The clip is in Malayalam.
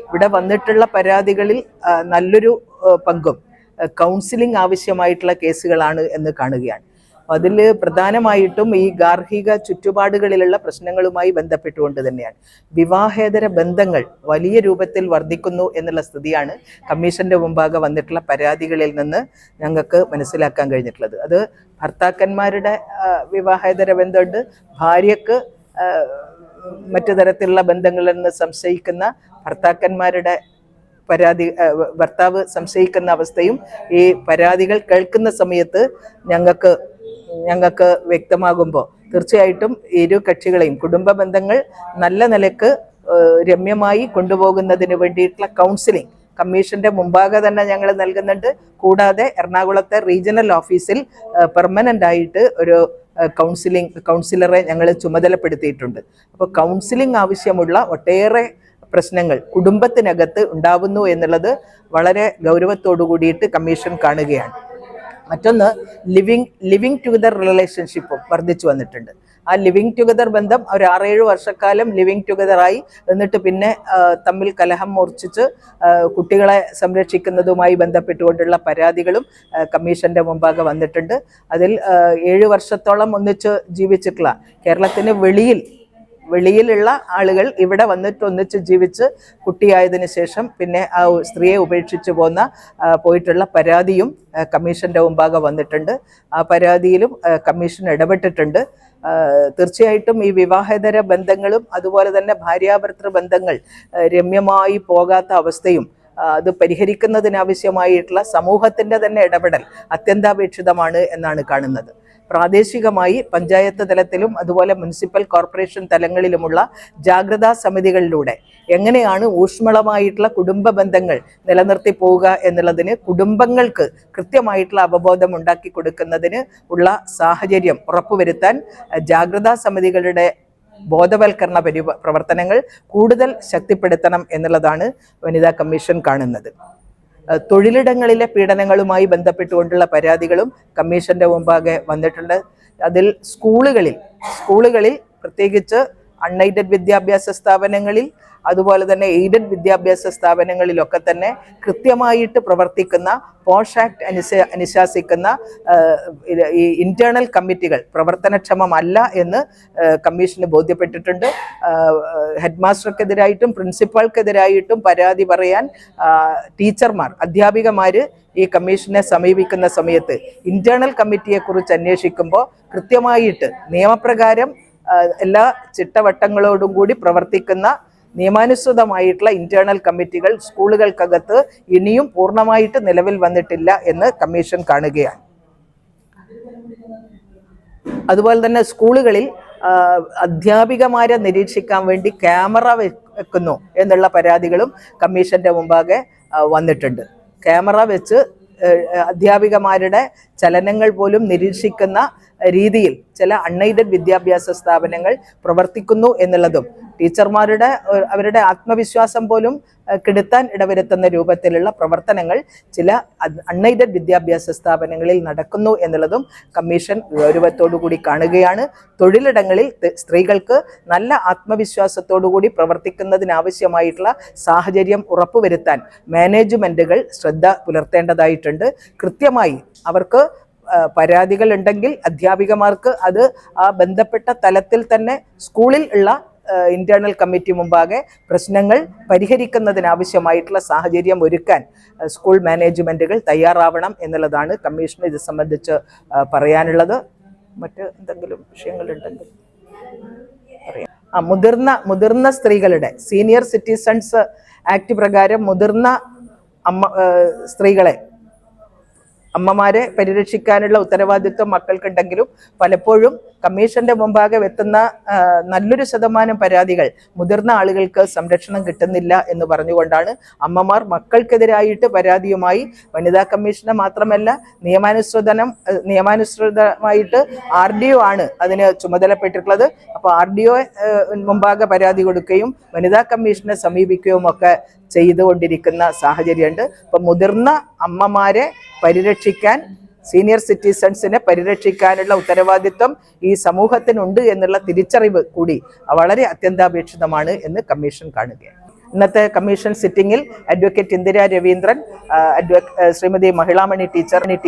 ഇവിടെ വന്നിട്ടുള്ള പരാതികളിൽ നല്ലൊരു പങ്കും കൗൺസിലിംഗ് ആവശ്യമായിട്ടുള്ള കേസുകളാണ് എന്ന് കാണുകയാണ്. അതിൽ പ്രധാനമായിട്ടും ഈ ഗാർഹിക ചുറ്റുപാടുകളിലുള്ള പ്രശ്നങ്ങളുമായി ബന്ധപ്പെട്ടുകൊണ്ട് തന്നെയാണ്. വിവാഹേതര ബന്ധങ്ങൾ വലിയ രൂപത്തിൽ വർദ്ധിക്കുന്നു എന്നുള്ള സ്ഥിതിയാണ് കമ്മീഷന്റെ മുമ്പാകെ വന്നിട്ടുള്ള പരാതികളിൽ നിന്ന് ഞങ്ങൾക്ക് മനസ്സിലാക്കാൻ കഴിഞ്ഞിട്ടുള്ളത്. അത് ഭർത്താക്കന്മാരുടെ വിവാഹേതര ബന്ധമുണ്ട്. ഭാര്യക്ക് മറ്റു തരത്തിലുള്ള ബന്ധങ്ങളിൽ നിന്ന് സംശയിക്കുന്ന ഭർത്താക്കന്മാരുടെ പരാതി ഭർത്താവ് സംശയിക്കുന്ന അവസ്ഥയും ഈ പരാതികൾ കേൾക്കുന്ന സമയത്ത് ഞങ്ങൾക്ക് ഞങ്ങൾക്ക് വ്യക്തമാകുമ്പോൾ തീർച്ചയായിട്ടും ഇരു കക്ഷികളെയും കുടുംബ ബന്ധങ്ങൾ നല്ല നിലയ്ക്ക് രമ്യമായി കൊണ്ടുപോകുന്നതിന് വേണ്ടിയിട്ടുള്ള കൗൺസിലിംഗ് കമ്മീഷന്റെ മുമ്പാകെ തന്നെ ഞങ്ങൾ നൽകുന്നുണ്ട്. കൂടാതെ എറണാകുളത്തെ റീജിയണൽ ഓഫീസിൽ പെർമനന്റ് ആയിട്ട് ഒരു കൗൺസിലിംഗ് കൗൺസിലറെ ഞങ്ങൾ ചുമതലപ്പെടുത്തിയിട്ടുണ്ട്. അപ്പോൾ കൗൺസിലിംഗ് ആവശ്യമുള്ള ഒട്ടേറെ പ്രശ്നങ്ങൾ കുടുംബത്തിനകത്ത് ഉണ്ടാവുന്നു എന്നുള്ളത് വളരെ ഗൗരവത്തോടു കൂടിയിട്ട് കമ്മീഷൻ കാണുകയാണ്. മറ്റൊന്ന് ലിവിങ് ലിവിങ് ടുഗദർ റിലേഷൻഷിപ്പും വർദ്ധിച്ചു വന്നിട്ടുണ്ട്. ആ ലിവിങ് ടുഗദർ ബന്ധം ഒരു ആറേഴ് വർഷക്കാലം ലിവിങ് ടുഗദറായി എന്നിട്ട് പിന്നെ തമ്മിൽ കലഹം മൂർച്ഛിച്ച് കുട്ടികളെ സംരക്ഷിക്കുന്നതുമായി ബന്ധപ്പെട്ടുകൊണ്ടുള്ള പരാതികളും കമ്മീഷന്റെ മുമ്പാകെ വന്നിട്ടുണ്ട്. അതിൽ ഏഴ് വർഷത്തോളം ഒന്നിച്ച് ജീവിച്ചിട്ടുള്ള കേരളത്തിന് വെളിയിൽ വെളിയിലുള്ള ആളുകൾ ഇവിടെ വന്നിട്ട് ഒന്നിച്ച് ജീവിച്ച് കുട്ടിയായതിനു ശേഷം പിന്നെ ആ സ്ത്രീയെ ഉപേക്ഷിച്ച് പോന്ന പോയിട്ടുള്ള പരാതിയും കമ്മീഷന്റെ മുമ്പാകെ വന്നിട്ടുണ്ട്. ആ പരാതിയിലും കമ്മീഷൻ ഇടപെട്ടിട്ടുണ്ട്. തീർച്ചയായിട്ടും ഈ വിവാഹേതര ബന്ധങ്ങളും അതുപോലെ തന്നെ ഭാര്യാഭർത്തൃ ബന്ധങ്ങൾ രമ്യമായി പോകാത്ത അവസ്ഥയും അത് പരിഹരിക്കുന്നതിനാവശ്യമായിട്ടുള്ള സമൂഹത്തിന്റെ തന്നെ ഇടപെടൽ അത്യന്താപേക്ഷിതമാണ് എന്നാണ് കാണുന്നത്. പ്രാദേശികമായി പഞ്ചായത്ത് തലത്തിലും അതുപോലെ മുനിസിപ്പൽ കോർപ്പറേഷൻ തലങ്ങളിലുമുള്ള ജാഗ്രതാ സമിതികളിലൂടെ എങ്ങനെയാണ് ഊഷ്മളമായിട്ടുള്ള കുടുംബ ബന്ധങ്ങൾ നിലനിർത്തി പോവുക എന്നുള്ളതിന് കുടുംബങ്ങൾക്ക് കൃത്യമായിട്ടുള്ള അവബോധം ഉണ്ടാക്കി കൊടുക്കുന്നതിന് ഉള്ള സാഹചര്യം ഉറപ്പുവരുത്താൻ ജാഗ്രതാ സമിതികളുടെ ബോധവൽക്കരണ പരി പ്രവർത്തനങ്ങൾ കൂടുതൽ ശക്തിപ്പെടുത്തണം എന്നുള്ളതാണ് വനിതാ കമ്മീഷൻ കാണുന്നത്. തൊഴിലിടങ്ങളിലെ പീഡനങ്ങളുമായി ബന്ധപ്പെട്ടുകൊണ്ടുള്ള പരാതികളും കമ്മീഷന്റെ മുമ്പാകെ വന്നിട്ടുണ്ട്. അതിൽ സ്കൂളുകളിൽ സ്കൂളുകളിൽ പ്രത്യേകിച്ച് അൺഎയ്ഡഡ് വിദ്യാഭ്യാസ സ്ഥാപനങ്ങളിൽ അതുപോലെ തന്നെ എയ്ഡഡ് വിദ്യാഭ്യാസ സ്ഥാപനങ്ങളിലൊക്കെ തന്നെ കൃത്യമായിട്ട് പ്രവർത്തിക്കുന്ന പോഷ് ആക്ട് അനുശ അനുശാസിക്കുന്ന ഈ ഇന്റേണൽ കമ്മിറ്റികൾ പ്രവർത്തനക്ഷമമല്ല എന്ന് കമ്മീഷന് ബോധ്യപ്പെട്ടിട്ടുണ്ട്. ഹെഡ് മാസ്റ്റർക്കെതിരായിട്ടും പ്രിൻസിപ്പാൾക്കെതിരായിട്ടും പരാതി പറയാൻ ടീച്ചർമാർ അധ്യാപികമാർ ഈ കമ്മീഷനെ സമീപിക്കുന്ന സമയത്ത് ഇന്റേണൽ കമ്മിറ്റിയെക്കുറിച്ച് അന്വേഷിക്കുമ്പോൾ കൃത്യമായിട്ട് നിയമപ്രകാരം എല്ലാ ചിട്ടവട്ടങ്ങളോടും കൂടി പ്രവർത്തിക്കുന്ന നിയമാനുസൃതമായിട്ടുള്ള ഇന്റേണൽ കമ്മിറ്റികൾ സ്കൂളുകൾക്കകത്ത് ഇനിയും പൂർണമായിട്ട് നിലവിൽ വന്നിട്ടില്ല എന്ന് കമ്മീഷൻ കാണുകയാണ്. അതുപോലെ തന്നെ സ്കൂളുകളിൽ അധ്യാപികമാരെ നിരീക്ഷിക്കാൻ വേണ്ടി ക്യാമറ വെക്കുന്നു എന്നുള്ള പരാതികളും കമ്മീഷന്റെ മുമ്പാകെ വന്നിട്ടുണ്ട്. ക്യാമറ വെച്ച് അധ്യാപികമാരുടെ ചലനങ്ങൾ പോലും നിരീക്ഷിക്കുന്ന രീതിയിൽ ചില അൺഎയ്ഡഡ് വിദ്യാഭ്യാസ സ്ഥാപനങ്ങൾ പ്രവർത്തിക്കുന്നു എന്നുള്ളതും ടീച്ചർമാരുടെ അവരുടെ ആത്മവിശ്വാസം പോലും കെടുത്താൻ ഇടവരുത്തുന്ന രൂപത്തിലുള്ള പ്രവർത്തനങ്ങൾ ചില അൺഎയ്ഡഡ് വിദ്യാഭ്യാസ സ്ഥാപനങ്ങളിൽ നടക്കുന്നു എന്നുള്ളതും കമ്മീഷൻ ഗൗരവത്തോടു കൂടി കാണുകയാണ്. തൊഴിലിടങ്ങളിൽ സ്ത്രീകൾക്ക് നല്ല ആത്മവിശ്വാസത്തോടു കൂടി പ്രവർത്തിക്കുന്നതിനാവശ്യമായിട്ടുള്ള സാഹചര്യം ഉറപ്പുവരുത്താൻ മാനേജ്മെന്റുകൾ ശ്രദ്ധ പുലർത്തേണ്ടതായിട്ടുണ്ട്. കൃത്യമായി അവർക്ക് പരാതികൾ ഉണ്ടെങ്കിൽ അധ്യാപികമാർക്ക് അത് ആ ബന്ധപ്പെട്ട തലത്തിൽ തന്നെ സ്കൂളിൽ ഉള്ള ഇന്റേണൽ കമ്മിറ്റി മുമ്പാകെ പ്രശ്നങ്ങൾ പരിഹരിക്കുന്നതിനാവശ്യമായിട്ടുള്ള സാഹചര്യം ഒരുക്കാൻ സ്കൂൾ മാനേജ്മെന്റുകൾ തയ്യാറാവണം എന്നുള്ളതാണ് കമ്മീഷൻ ഇത് സംബന്ധിച്ച് പറയാനുള്ളത്. മറ്റ് എന്തെങ്കിലും വിഷയങ്ങളുണ്ടെങ്കിൽ പറയാം. ആ മുതിർന്ന മുതിർന്ന സ്ത്രീകളുടെ സീനിയർ സിറ്റിസൺസ് ആക്ട് പ്രകാരം മുതിർന്ന അമ്മ സ്ത്രീകളെ അമ്മമാരെ പരിരക്ഷിക്കാനുള്ള ഉത്തരവാദിത്വം മക്കൾക്കുണ്ടെങ്കിലും പലപ്പോഴും കമ്മീഷന്റെ മുമ്പാകെ എത്തുന്ന നല്ലൊരു ശതമാനം പരാതികൾ മുതിർന്ന ആളുകൾക്ക് സംരക്ഷണം കിട്ടുന്നില്ല എന്ന് പറഞ്ഞുകൊണ്ടാണ് അമ്മമാർ മക്കൾക്കെതിരായിട്ട് പരാതിയുമായി വനിതാ കമ്മീഷനെ മാത്രമല്ല നിയമാനുസൃതനം നിയമാനുസൃതമായിട്ട് ആർ ഡി ഒ ആണ് അതിന് ചുമതലപ്പെട്ടിട്ടുള്ളത്. അപ്പോൾ ആർ ഡി ഒ മുമ്പാകെ പരാതി കൊടുക്കുകയും വനിതാ കമ്മീഷനെ സമീപിക്കുകയും ഒക്കെ ചെയ്തുകൊണ്ടിരിക്കുന്ന സാഹചര്യമുണ്ട്. അപ്പൊ മുതിർന്ന അമ്മമാരെ പരിരക്ഷിക്കാൻ സീനിയർ സിറ്റിസൺസിനെ പരിരക്ഷിക്കാനുള്ള ഉത്തരവാദിത്വം ഈ സമൂഹത്തിനുണ്ട് എന്നുള്ള തിരിച്ചറിവ് കൂടി വളരെ അത്യന്താപേക്ഷിതമാണ് എന്ന് കമ്മീഷൻ കാണുകയാണ്. ഇന്നത്തെ commission സിറ്റിംഗിൽ advocate Indira Raveendran adv Shrimati Mahilamani teacher teacher